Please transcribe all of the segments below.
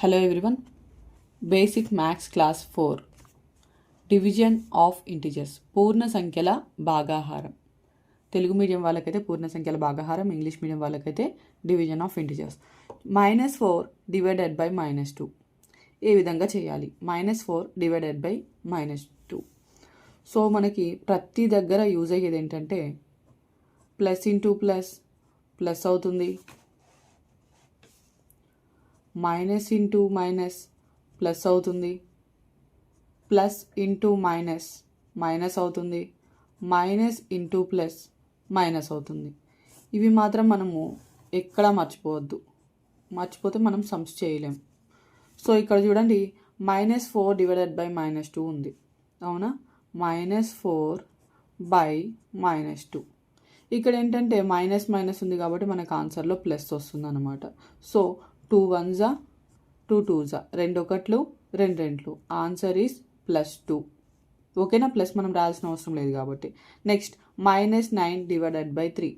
Hello everyone basic maths class four division of integers పూర్ణ సంఖ్యల భాగాహారం Telugu medium వాళ్ళకైతే పూర్ణ సంఖ్యల భాగాహారం ఇంగ్లీష్ మీడియం వాళ్ళకైతే division of integers minus four divided by minus two ఏ విధంగా చేయాలి? Minus four divided by minus two so మనకి ప్రతి దగ్గర యూజ్ అయ్యేది ఏంటంటే ప్లస్ ఇంటూ ప్లస్ ప్లస్ అవుతుంది. మైనస్ ఇంటూ మైనస్ ప్లస్ అవుతుంది. ప్లస్ ఇంటూ మైనస్ మైనస్ అవుతుంది. మైనస్ ఇంటూ ప్లస్ మైనస్ అవుతుంది. ఇవి మాత్రం మనము ఎక్కడా మర్చిపోవద్దు. మర్చిపోతే మనం సమ్స్ చేయలేం. సో ఇక్కడ చూడండి minus four divided by minus two ఉంది. అవునా? Minus four by minus two. ఇక్కడ ఏంటంటే మైనస్ మైనస్ ఉంది కాబట్టి మనకు ఆన్సర్లో ప్లస్ వస్తుంది అనమాట సో టూ వన్ జా టూ టూ జా రెండు ఒకట్లు రెండు రెంట్లు. ఆన్సర్ ఈస్ ప్లస్ టూ ఓకేనా? ప్లస్ మనం రాయాల్సిన అవసరం లేదు కాబట్టి. Next minus nine divided by three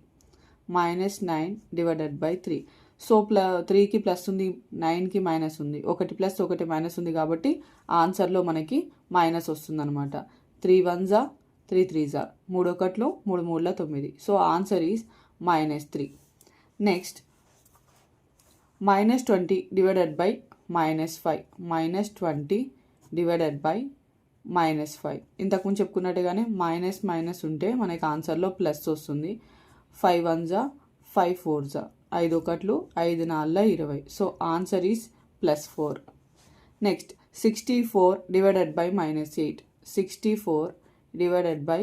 minus nine divided by three so ప్ల త్రీకి ప్లస్ ఉంది నైన్కి మైనస్ ఉంది. ఒకటి ప్లస్ ఒకటి మైనస్ ఉంది కాబట్టి ఆన్సర్లో మనకి మైనస్ వస్తుందన్నమాట. త్రీ వన్ జా త్రీ త్రీ జా మూడు ఒకట్లు మూడు మూడుల తొమ్మిది. So answer is minus three next minus twenty divided by minus five minus twenty divided by minus five ఇంతకుముందు చెప్పుకున్నట్టుగానే మైనస్ మైనస్ ఉంటే మనకి ఆన్సర్లో ప్లస్ వస్తుంది. ఫైవ్ వన్ జా ఫైవ్ ఫోర్ జా ఐదు ఒకట్లు ఐదు నాలుగు ఇరవై. So answer is plus four next sixty four divided by minus eight sixty four divided by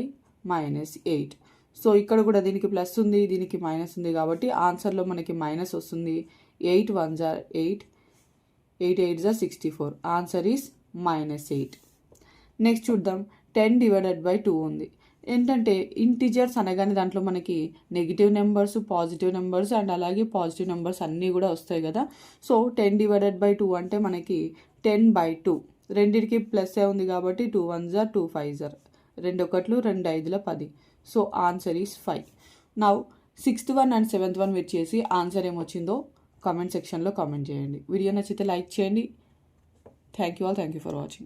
minus eight so ఇక్కడ కూడా దీనికి ప్లస్ ఉంది దీనికి మైనస్ ఉంది కాబట్టి ఆన్సర్లో మనకి మైనస్ వస్తుంది. ఎయిట్ వన్ జార్ eight eight eight jar sixty four. Answer is minus eight next చూద్దాం. టెన్ డివైడెడ్ బై టూ ఉంది. ఏంటంటే ఇంటిజర్స్ అనగానే దాంట్లో మనకి negative numbers positive numbers and అలాగే పాజిటివ్ నెంబర్స్ అన్నీ కూడా వస్తాయి కదా. So ten divided by two అంటే మనకి టెన్ బై టూ రెండింటికి ప్లస్ ఏ ఉంది కాబట్టి టూ వన్ జార్ టూ ఫైవ్ జర్ రెండు ఒకట్లు రెండు ఐదుల పది. So answer is five now sixth one and seventh one వచ్చేసి ఆన్సర్ ఏమొచ్చిందో? కామెంట్ సెక్షన్లో కామెంట్ చేయండి. వీడియో నచ్చితే లైక్ చేయండి. Thank you all thank you for watching